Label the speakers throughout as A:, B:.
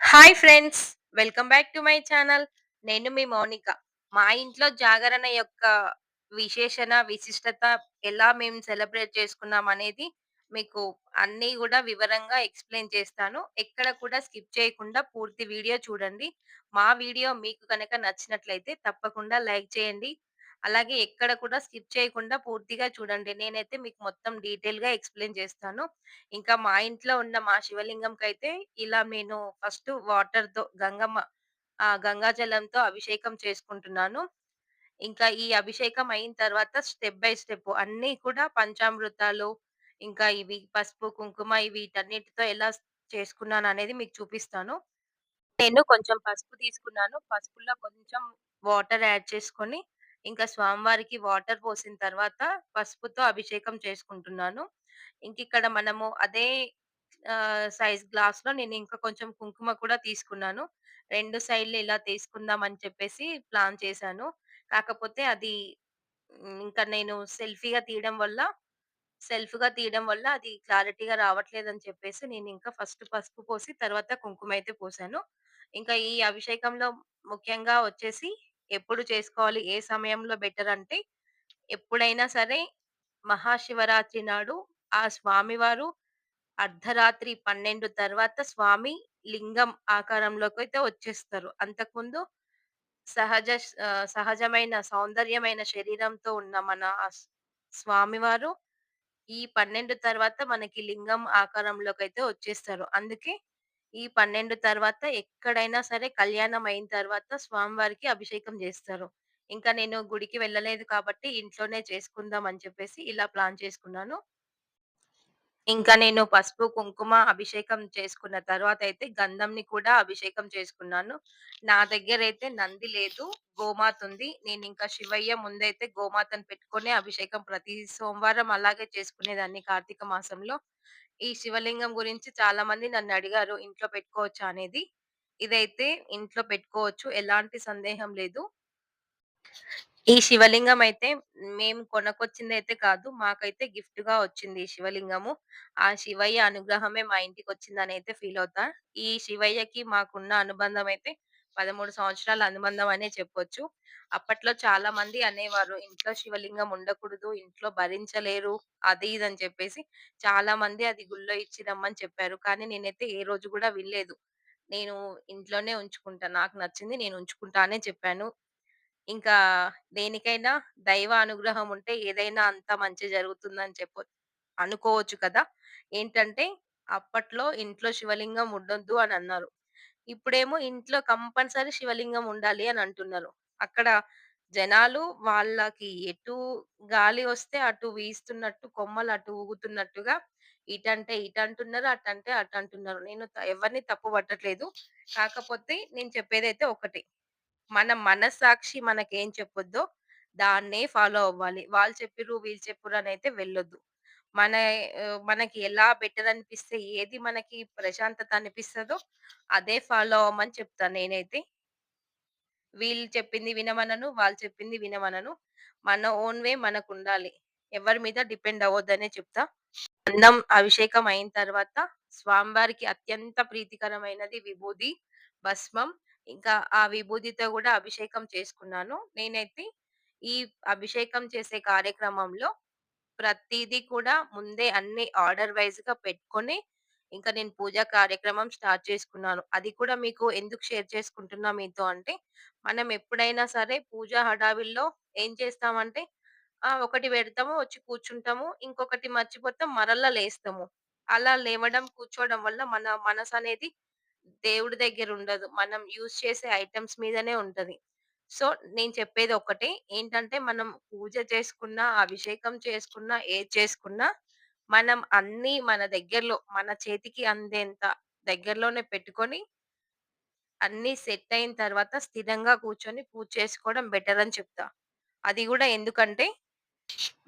A: Hi friends! Welcome back to my channel. నేను మీ మౌనిక. మా ఇంట్లో జాగరణ యొక్క విశేషణ, విశిష్టత ఎలా మేము సెలబ్రేట్ చేసుకున్నాం అనేది మీకు అన్నీ కూడా వివరంగా ఎక్స్‌ప్లెయిన్ చేస్తాను. ఎక్కడ కూడా స్కిప్ చేయకుండా పూర్తి వీడియో చూడండి. మా వీడియో మీకు కనుక నచ్చినట్లయితే తప్పకుండా లైక్ చేయండి. అలాగే ఎక్కడ కూడా స్కిప్ చేయకుండా పూర్తిగా చూడండి. నేనైతే మీకు మొత్తం డీటెయిల్గా ఎక్స్‌ప్లెయిన్ చేస్తాను. ఇంకా మా ఇంట్లో ఉన్న మా శివలింగంకైతే ఇలా నేను ఫస్ట్ వాటర్తో గంగమ్మ ఆ గంగాజలంతో అభిషేకం చేసుకుంటున్నాను. ఇంకా ఈ అభిషేకం అయిన తర్వాత స్టెప్ బై స్టెప్ అన్నీ కూడా పంచామృతాలు, ఇంకా ఇవి పసుపు, కుంకుమ వీటన్నిటితో ఎలా చేసుకున్నాను అనేది మీకు చూపిస్తాను. నేను కొంచెం పసుపు తీసుకున్నాను. పసుపులో కొంచెం వాటర్ యాడ్ చేసుకొని, ఇంకా స్వామివారికి వాటర్ పోసిన తర్వాత పసుపుతో అభిషేకం చేసుకుంటున్నాను. ఇంకిక్కడ మనము అదే సైజ్ గ్లాస్లో నేను ఇంకా కొంచెం కుంకుమ కూడా తీసుకున్నాను. రెండు సైడ్‌లు ఇలా తీసుకుందాం అని చెప్పేసి ప్లాన్ చేశాను. కాకపోతే అది ఇంకా నేను సెల్ఫీగా తీయడం వల్ల సెల్ఫ్‌గా తీయడం వల్ల అది క్లారిటీగా అని చెప్పేసి నేను ఇంకా ఫస్ట్ పసుపు పోసి తర్వాత కుంకుమ అయితే పోసాను. ఇంకా ఈ అభిషేకంలో ముఖ్యంగా వచ్చేసి ఎప్పుడు చేసుకోవాలి? ఏ సమయంలో బెటర్ అంటే ఎప్పుడైనా సరే మహాశివరాత్రి నాడు ఆ స్వామివారు అర్ధరాత్రి 12 తర్వాత స్వామి లింగం ఆకారంలోకి అయితే వచ్చేస్తారు. అంతకుముందు సహజ సహజమైన సౌందర్యమైన శరీరంతో ఉన్న మన స్వామివారు ఈ 12 తర్వాత మనకి లింగం ఆకారంలోకి అయితే వచ్చేస్తారు. అందుకే ఈ 12 తర్వాత ఎక్కడైనా సరే కళ్యాణం అయిన తర్వాత స్వామివారికి అభిషేకం చేస్తారు ఇంకా నేను గుడికి వెళ్ళలేదు కాబట్టి ఇంట్లోనే చేసుకుందాం అని చెప్పేసి ఇలా ప్లాన్ చేసుకున్నాను. ఇంకా నేను పసుపు, కుంకుమ అభిషేకం చేసుకున్న తర్వాత అయితే గంధంని కూడా అభిషేకం చేసుకున్నాను. నా దగ్గరైతే నంది లేదు. గోమాత ఉంది నేను నేనింకా శివయ్య ముందైతే గోమాతను పెట్టుకొనే అభిషేకం ప్రతి సోమవారం అలాగే చేసుకునేదాన్ని కార్తీక మాసంలో. ఈ శివలింగం గురించి చాలా మంది నన్ను అడిగారు ఇంట్లో పెట్టుకోవచ్చా అనేది. ఇదైతే ఇంట్లో పెట్టుకోవచ్చు. ఎలాంటి సందేహం లేదు. ఈ శివలింగం అయితే మేము కొనకొచ్చిందయితే కాదు. మాకైతే గిఫ్ట్గా వచ్చింది ఈ శివలింగము. ఆ శివయ్య అనుగ్రహమే మా ఇంటికి వచ్చిందని అయితే ఫీల్ అవుతా ఈ శివయ్యకి మాకున్న అనుబంధం అయితే 13 సంవత్సరాల అనుబంధం అనే చెప్పొచ్చు. అప్పట్లో చాలా మంది అనేవారు, "ఇంట్లో శివలింగం ఉండకూడదు. ఇంట్లో భరించలేరు." అది ఇది అని చెప్పేసి చాలా మంది అది గుళ్ళో ఇచ్చి రమ్మని చెప్పారు. కానీ నేనైతే ఏ రోజు కూడా వినలేదు. నేను ఇంట్లోనే ఉంచుకుంటా. నాకు నచ్చింది నేను ఉంచుకుంటా అనే చెప్పాను. ఇంకా దేనికైనా దైవ అనుగ్రహం ఉంటే ఏదైనా అంత మంచి జరుగుతుందని చెప్ప అనుకోవచ్చు కదా! ఏంటంటే అప్పట్లో ఇంట్లో శివలింగం ఉండొద్దు అని అన్నారు. ఇప్పుడేమో ఇంట్లో కంపల్సరీ శివలింగం ఉండాలి అని అంటున్నారు. అక్కడ జనాలు వాళ్ళకి ఎటు గాలి వస్తే అటు వీస్తున్నట్టు, కొమ్మలు అటు ఊగుతున్నట్టుగా ఇటంటే ఇటంటున్నారు, అటంటే అంటున్నారు నేను ఎవరిని తప్పు పట్టట్లేదు. కాకపోతే నేను చెప్పేదైతే ఒకటి మన మనస్సాక్షి మనకేం చెప్పొద్దో దాన్నే ఫాలో అవ్వాలి. వాళ్ళు చెప్పిర్రు, వీళ్ళు చెప్పిర్రు అనైతే వెళ్ళొద్దు. మన ఆహ్, మనకి ఎలా బెటర్ అనిపిస్తే, ఏది మనకి ప్రశాంతత అనిపిస్తదో అదే ఫాలో అవ్వమని చెప్తా నేనైతే. వీళ్ళు చెప్పింది వినమనను, వాళ్ళు చెప్పింది వినమనను. మన ఓన్ వే మనకుండాలి. ఎవరి మీద డిపెండ్ అవ్వద్దనే చెప్తా. అన్నం అభిషేకం అయిన తర్వాత స్వామివారికి అత్యంత ప్రీతికరమైనది విభూది, భస్మం. ఇంకా ఆ విభూదితో గూడా అభిషేకం చేసుకున్నాను. నేనైతే ఈ అభిషేకం చేసే కార్యక్రమంలో ప్రతిదీ కూడా ముందే అన్ని ఆర్డర్ వైస్‌గా పెట్టుకొని, ఇంకా నేను పూజా కార్యక్రమం స్టార్ట్ చేసుకున్నాను. అది కూడా మీకు ఎందుకు షేర్ చేసుకుంటున్నా మీతో అంటే, మనం ఎప్పుడైనా సరే పూజా హడావిల్లో ఏం చేస్తామంటే, ఆ! ఒకటి పెడతాము, వచ్చి కూర్చుంటాము. ఇంకొకటి మర్చిపోతాం, మరలా లేస్తాము. అలా లేవడం, కూర్చోవడం వల్ల మన మనసు అనేది దేవుడి దగ్గర ఉండదు మనం యూజ్ చేసే ఐటమ్స్ మీదనే ఉంటది. సో, నేను చెప్పేది ఒక్కటే. ఏంటంటే, మనం పూజ చేసుకున్నా, అభిషేకం చేసుకున్నా, ఏది చేసుకున్నా, మనం అన్నీ మన దగ్గరలో మన చేతికి అందేంత దగ్గరలోనే పెట్టుకొని, అన్నీ సెట్ అయిన తర్వాత స్థిరంగా కూర్చొని పూజ చేసుకోవడం బెటర్ అని చెప్తా. అది గూడా ఎందుకంటే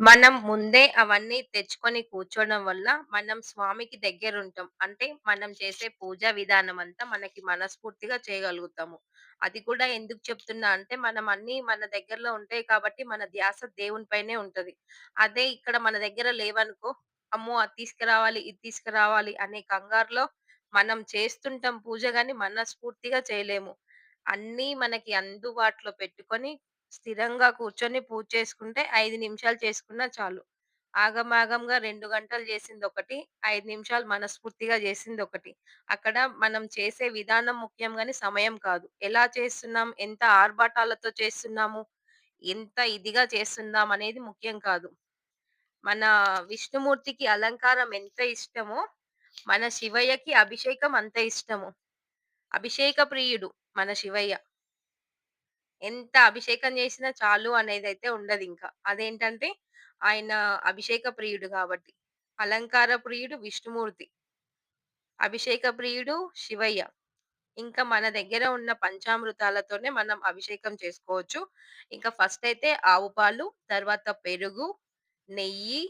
A: మనం ముందే అవన్నీ తెచ్చుకొని కూర్చోవడం వల్ల, మనం స్వామికి దగ్గరుంటాం. అంటే మనం చేసే పూజా విధానం అంతా మనకి మనస్ఫూర్తిగా చేయగలుగుతాము. అది కూడా ఎందుకు చెప్తున్నా అంటే, మనం అన్ని మన దగ్గరలో ఉంటాయి కాబట్టి, మన ధ్యాస దేవుని పైనే ఉంటది. అదే ఇక్కడ మన దగ్గర లేవనుకో, అమ్మో! అది తీసుకురావాలి, ఇది తీసుకురావాలి అనే కంగారులో మనం చేస్తుంటాం పూజ గాని మనస్ఫూర్తిగా చేయలేము. అన్నీ మనకి అందుబాటులో పెట్టుకొని స్థిరంగా కూర్చొని పూజ చేసుకుంటే 5 నిమిషాలు చేసుకున్నా చాలు. ఆగమాగంగా రెండు గంటలు చేసింది ఒకటి ఐదు నిమిషాలు మనస్ఫూర్తిగా చేసింది ఒకటి అక్కడ మనం చేసే విధానం ముఖ్యం గాని సమయం కాదు. ఎలా చేస్తున్నాం? ఎంత ఆర్భాటాలతో చేస్తున్నాము? ఎంత ఇదిగా చేస్తున్నాం అనేది ముఖ్యం కాదు. మన విష్ణుమూర్తికి అలంకారం ఎంత ఇష్టమో, మన శివయ్యకి అభిషేకం అంత ఇష్టము. అభిషేక ప్రియుడు మన శివయ్య. ఎంత అభిషేకం చేసినా చాలు అనేది అయితే ఉండదు ఇంకా అదేంటంటే ఆయన అభిషేక ప్రియుడు కాబట్టి అలంకార ప్రియుడు విష్ణుమూర్తి. అభిషేక ప్రియుడు శివయ్య. ఇంకా మన దగ్గర ఉన్న పంచామృతాలతోనే మనం అభిషేకం చేసుకోవచ్చు. ఇంకా ఫస్ట్ అయితే ఆవు పాలు, తర్వాత పెరుగు, నెయ్యి,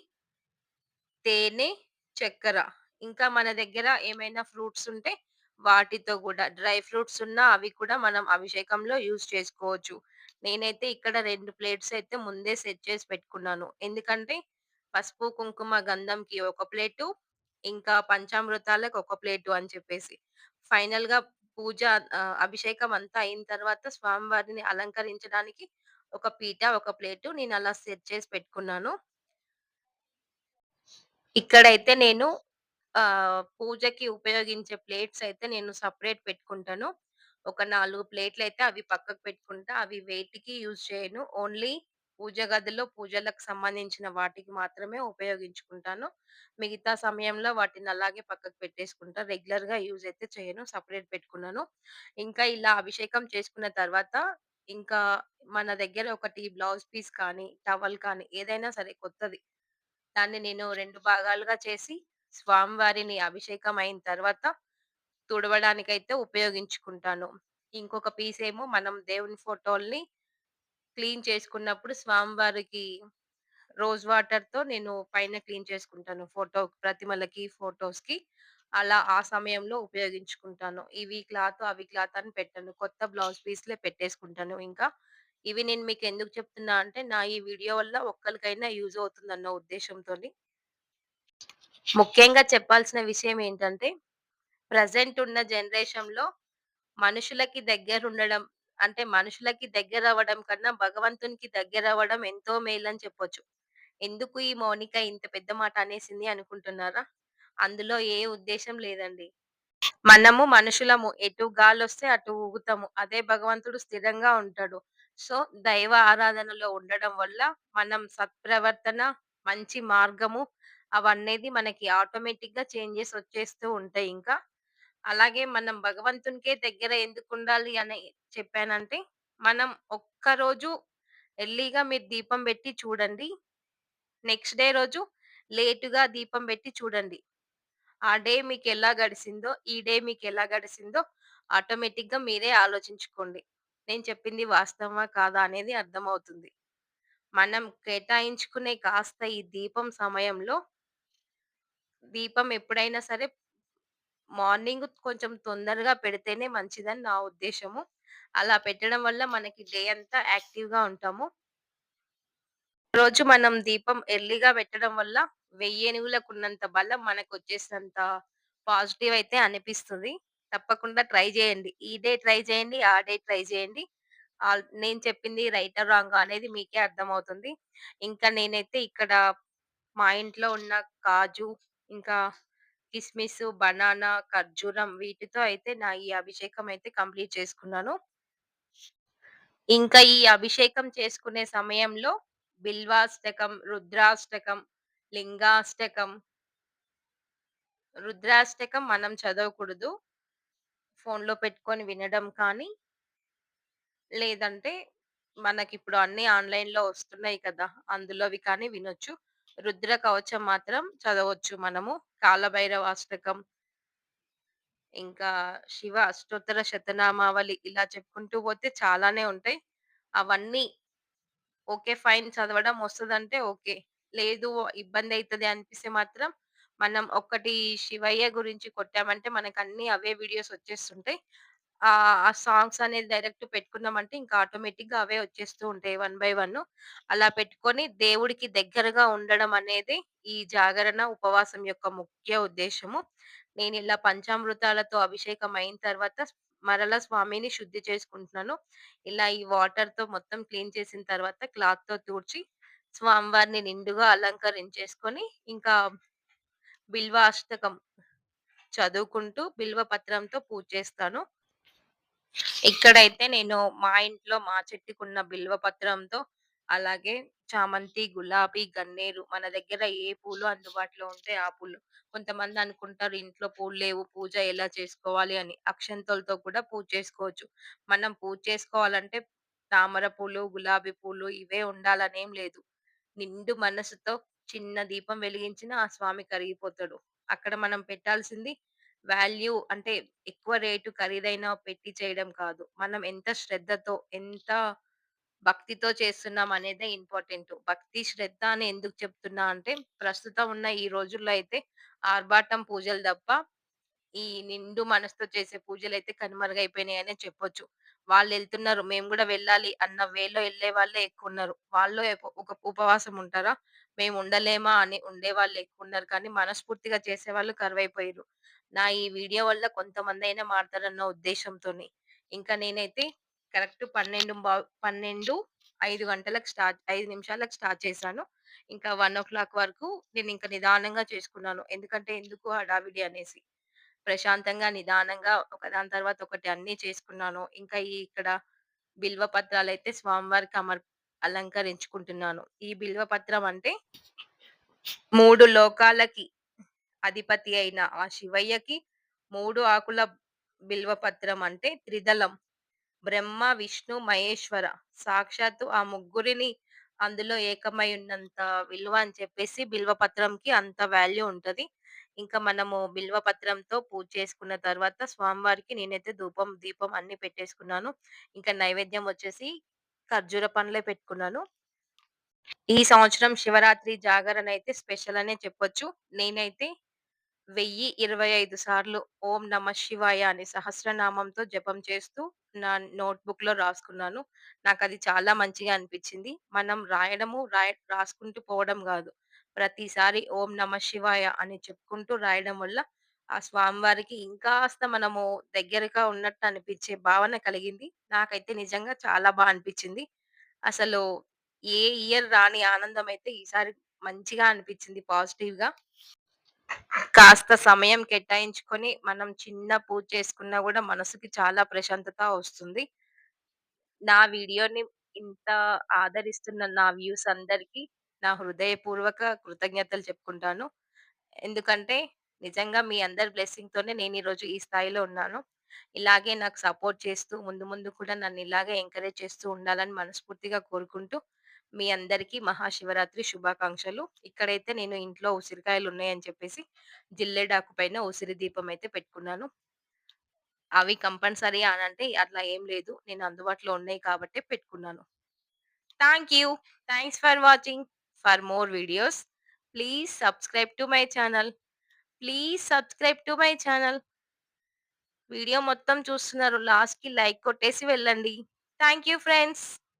A: తేనె, చక్కెర. ఇంకా మన దగ్గర ఏమైనా ఫ్రూట్స్ ఉంటే వాటితో కూడా డ్రై ఫ్రూట్స్ ఉన్నా అవి కూడా మనం అభిషేకంలో యూజ్ చేసుకోవచ్చు. నేనైతే ఇక్కడ రెండు ప్లేట్స్ అయితే ముందే సెట్ చేసి పెట్టుకున్నాను. ఎందుకంటే పసుపు, కుంకుమ, గంధంకి ఒక ప్లేటు, ఇంకా పంచామృతాలకు ఒక ప్లేటు అని చెప్పేసి. ఫైనల్గా పూజ అభిషేకం అంతా అయిన తర్వాత స్వామివారిని అలంకరించడానికి ఒక పీట, ఒక ప్లేటు అలా సెట్ చేసి పెట్టుకున్నాను. ఇక్కడైతే నేను పూజకి ఉపయోగించే ప్లేట్స్ అయితే నేను సపరేట్ పెట్టుకుంటాను. ఒక నాలుగు ప్లేట్లు అయితే అవి పక్కకు పెట్టుకుంటా. అవి వేటికి యూజ్ చేయను. ఓన్లీ పూజ గదిలో పూజలకు సంబంధించిన వాటికి మాత్రమే ఉపయోగించుకుంటాను. మిగతా సమయంలో వాటిని అలాగే పక్కకు పెట్టేసుకుంటా. రెగ్యులర్‌గా యూజ్ అయితే చేయను. సపరేట్ పెట్టుకున్నాను. ఇంకా ఇలా అభిషేకం చేసుకున్న తర్వాత ఇంకా మన దగ్గర ఒకటి బ్లౌజ్ పీస్ కానీ, టవల్ కానీ ఏదైనా సరే కొత్తది దాన్ని నేను రెండు భాగాలుగా చేసి, స్వామివారిని అభిషేకం అయిన తర్వాత తుడవడానికైతే ఉపయోగించుకుంటాను. ఇంకొక పీస్ ఏమో మనం దేవుని ఫోటోల్ని క్లీన్ చేసుకున్నప్పుడు స్వామివారికి రోజ్ వాటర్‌తో నేను పైన క్లీన్ చేసుకుంటాను. ఫోటో ప్రతిమలకి, ఫోటోస్‌కి. అలా ఆ సమయంలో ఉపయోగించుకుంటాను. ఇవి క్లాత్, అవి క్లాత్ అని పెట్టాను కొత్త బ్లౌజ్ పీస్‌లే పెట్టేసుకుంటాను ఇంకా. ఇవి నేను మీకు ఎందుకు చెప్తున్నా అంటే, నా ఈ వీడియో వల్ల ఒక్కరికైనా యూజ్ అవుతుందన్న ఉద్దేశంతో ముఖ్యంగా చెప్పాల్సిన విషయం ఏంటంటే, ప్రజెంట్ ఉన్న జనరేషన్‌లో మనుషులకి దగ్గర ఉండడం అంటే, మనుషులకి దగ్గర అవ్వడం కన్నా భగవంతునికి దగ్గర అవ్వడం ఎంతో మేలని చెప్పొచ్చు. ఎందుకు ఈ మౌనిక ఇంత పెద్ద మాట అనేసింది అనుకుంటున్నారా? అందులో ఏ ఉద్దేశం లేదండి. మనము మనుషులము. ఎటు గాలి వస్తే అటు ఊగుతాము. అదే భగవంతుడు స్థిరంగా ఉంటాడు. సో, దైవ ఆరాధనలో ఉండడం వల్ల మనం సత్ప్రవర్తన, మంచి మార్గము అవనేది మనకి ఆటోమేటిక్గా చేంజెస్ వచ్చేస్తూ ఉంటాయి ఇంకా. అలాగే మనం భగవంతునికే దగ్గర ఎందుకు ఉండాలి అని చెప్పానంటే, మనం ఒక్కరోజు ఎర్లీగా మీరు దీపం పెట్టి చూడండి. నెక్స్ట్ డే రోజు లేటుగా దీపం పెట్టి చూడండి. ఆ డే మీకు ఎలా గడిచిందో ఈ డే మీకు ఎలా గడిచిందో ఆటోమేటిక్‌గా మీరే ఆలోచించుకోండి. నేను చెప్పింది వాస్తవమా? కాదా? అనేది అర్థమవుతుంది. మనం కేటాయించుకునే కాస్త ఈ దీపం సమయంలో దీపం ఎప్పుడైనా సరే మార్నింగ్ కొంచెం తొందరగా పెడితేనే మంచిదని నా ఉద్దేశము అలా పెట్టడం వల్ల మనకి డే అంతా యాక్టివ్‌గా ఉంటాము. రోజు మనం దీపం ఎర్లీగా పెట్టడం వల్ల వెయ్యేనుగులకున్నంత బలం మనకొచ్చేసినంత పాజిటివ్ అయితే అనిపిస్తుంది. తప్పకుండా ట్రై చేయండి. ఈ డే ట్రై చేయండి. ఆ డే ట్రై చేయండి. నేను చెప్పింది రైట్ రాంగ్ అనేది మీకే అర్థమవుతుంది. ఇంకా నేనైతే ఇక్కడ మా ఇంట్లో ఉన్న కాజు, ఇంకా కిస్మిస్ బనానా, ఖర్జూరం వీటితో అయితే నా ఈ అభిషేకం అయితే కంప్లీట్ చేసుకున్నాను. ఇంకా ఈ అభిషేకం చేసుకునే సమయంలో బిల్వాష్టకం, రుద్రాష్టకం, లింగాష్టకం రుద్రాష్టకం మనం చదవకూడదు. ఫోన్‌లో పెట్టుకొని వినడం కానీ లేదంటే మనకిప్పుడు అన్నీ ఆన్‌లైన్‌లో వస్తున్నాయి కదా! అందులోవి కానీ వినొచ్చు. రుద్ర కవచం మాత్రం చదవచ్చు మనము. కాలభైరవ అష్టకం ఇంకా శివ అష్టోత్తర శతనామావళి ఇలా చెప్పుకుంటూ పోతే చాలానే ఉంటాయి. అవన్నీ ఓకే. ఫైన్ చదవడం వస్తుందంటే ఓకే. లేదు ఇబ్బంది అవుతుంది అనిపిస్తే మాత్రం మనం ఒక్కటి శివయ్య గురించి కొట్టామంటే మనకన్నీ అవే వీడియోస్ వచ్చేస్తుంటాయి. ఆ సాంగ్స్ అనేది డైరెక్ట్ పెట్టుకున్నామంటే ఇంకా ఆటోమేటిక్‌గా అవే వచ్చేస్తూ ఉంటాయి వన్ బై వన్. అలా పెట్టుకొని దేవుడికి దగ్గరగా ఉండడం అనేది ఈ జాగరణ, ఉపవాసం యొక్క ముఖ్య ఉద్దేశ్యము. నేనిలా పంచామృతాలతో అభిషేకం అయిన తర్వాత మరలా స్వామిని శుద్ధి చేసుకుంటున్నాను. ఇలా ఈ వాటర్‌తో మొత్తం క్లీన్ చేసిన తర్వాత క్లాత్‌తో తుడిచి స్వామివారిని నిండుగా అలంకరించేసుకొని ఇంకా బిల్వాష్టకం చదువుకుంటూ బిల్వ పత్రంతో పూజ చేస్తాను. ఇక్కడైతే నేను మా ఇంట్లో మా చెట్టుకున్న బిల్వ పత్రంతో అలాగే చామంతి, గులాబీ, గన్నేరు మన దగ్గర ఏ పూలు అందుబాటులో ఉంటే ఆ పూలు. కొంతమంది అనుకుంటారు ఇంట్లో పూలు లేవు పూజ ఎలా చేసుకోవాలి అని. అక్షంతలతో కూడా పూజ చేసుకోవచ్చు. మనం పూజ చేసుకోవాలంటే తామర పూలు, గులాబీ పూలు ఇవే ఉండాలనేం లేదు. నిండు మనసుతో చిన్న దీపం వెలిగించిన ఆ స్వామి కరిగిపోతాడు. అక్కడ మనం పెట్టాల్సింది వాల్యూ అంటే ఎక్కువ రేటు ఖరీదైన పెట్టి చేయడం కాదు. మనం ఎంత శ్రద్ధతో, ఎంత భక్తితో చేస్తున్నాం అనేదే ఇంపార్టెంటు. భక్తి, శ్రద్ధ అని ఎందుకు చెప్తున్నా అంటే, ప్రస్తుతం ఉన్న ఈ రోజుల్లో అయితే ఆర్భాటం పూజలు తప్ప, ఈ నిండు మనసుతో చేసే పూజలైతే కనుమరుగైపోయినాయనే చెప్పొచ్చు. వాళ్ళెళ్తున్నారు. మేము గూడా వెళ్ళాలి అన్న వేలో ఎళ్ళే వాళ్ళే ఎక్కువున్నారు. వాళ్ళు ఎప్ ఒక ఉపవాసం ఉంటారా? మేము ఉండలేమా అని ఉండేవాళ్ళు ఎక్కువున్నారు. కానీ మనస్ఫూర్తిగా చేసేవాళ్ళు కరువైపోయిర్రు. నా ఈ వీడియో వల్ల కొంతమందైనా మారతారన్న ఉద్దేశంతో ఇంకా నేనైతే కరెక్ట్ పన్నెండు పన్నెండు ఐదు గంటలకు స్టార్ట్ ఐదు నిమిషాలకు స్టార్ట్ చేశాను. ఇంకా 1:00 వరకు నేను ఇంకా నిదానంగా చేసుకున్నాను. ఎందుకంటే ఎందుకు హడావిడి అనేసి. ప్రశాంతంగా, నిదానంగా ఒకదాని తర్వాత ఒకటి అన్ని చేసుకున్నాను. ఇంకా ఈ ఇక్కడ బిల్వ పత్రాలైతే స్వామివారికి అమర్ అలంకరించుకుంటున్నాను. ఈ బిల్వ పత్రం అంటే మూడు లోకాలకి అధిపతి అయిన ఆ శివయ్యకి మూడు ఆకుల బిల్వపత్రం అంటే త్రిదళం. బ్రహ్మ, విష్ణు, మహేశ్వర సాక్షాత్తు ఆ ముగ్గురిని అందులో ఏకమై ఉన్నంత విలువ అని చెప్పేసి బిల్వ పత్రంకి అంత వాల్యూ ఉంటది. ఇంకా మనము బిల్వ పత్రంతో పూజ చేసుకున్న తర్వాత స్వామివారికి నేనైతే ధూపం, దీపం అన్ని పెట్టేసుకున్నాను. ఇంకా నైవేద్యం వచ్చేసి ఖర్జూర పండ్లే పెట్టుకున్నాను. ఈ సంవత్సరం శివరాత్రి జాగరణ అయితే స్పెషల్ అనే చెప్పొచ్చు. నేనైతే 1025 సార్లు ఓం నమ శివాయ అని సహస్రనామంతో జపం చేస్తూ నా నోట్‌బుక్‌లో రాసుకున్నాను. నాకు అది చాలా మంచిగా అనిపించింది మనం రాయడము, రాయ రాసుకుంటూ పోవడం కాదు ప్రతిసారి ఓం నమ శివాయ అని చెప్పుకుంటూ రాయడం వల్ల ఆ స్వామివారికి ఇంకాస్త మనము దగ్గరగా ఉన్నట్టు అనిపించే భావన కలిగింది. నాకైతే నిజంగా చాలా బాగా అనిపించింది అసలు ఏ ఇయర్ రాని ఆనందం అయితే ఈసారి మంచిగా అనిపించింది పాజిటివ్గా కాస్త సమయం కేటాయించుకొని మనం చిన్న పూజ చేసుకున్నా కూడా మనసుకి చాలా ప్రశాంతత వస్తుంది. నా వీడియోని ఇంత ఆదరిస్తున్న నా వ్యూస్ అందరికీ నా హృదయపూర్వక కృతజ్ఞతలు చెప్పుకుంటాను. ఎందుకంటే నిజంగా మీ అందరి బ్లెస్సింగ్‌తోనే ఈరోజు ఈ స్థాయిలో ఉన్నాను. ఇలాగే నాకు సపోర్ట్ చేస్తూ ముందు ముందు కూడా నన్ను ఇలాగే ఎంకరేజ్ చేస్తూ ఉండాలని మనస్ఫూర్తిగా కోరుకుంటూ మీ అందరికీ మహాశివరాత్రి శుభాకాంక్షలు. ఇక్కడైతే నేను ఇంట్లో ఉసిరికాయలు ఉన్నాయని చెప్పేసి జిల్లెడాకు పైన ఉసిరి దీపం అయితే పెట్టుకున్నాను. అవి కంపల్సరీ అని అంటే అట్లా ఏం లేదు. నేను అందుబాటులో ఉన్నాయి కాబట్టే పెట్టుకున్నాను. Thank you. Thanks for watching. For more videos please subscribe to my channel. Please subscribe to my channel. Video మొత్తం చూస్తున్నారు. లాస్ట్‌కి లైక్ కొట్టేసి వెళ్ళండి. Thank you friends.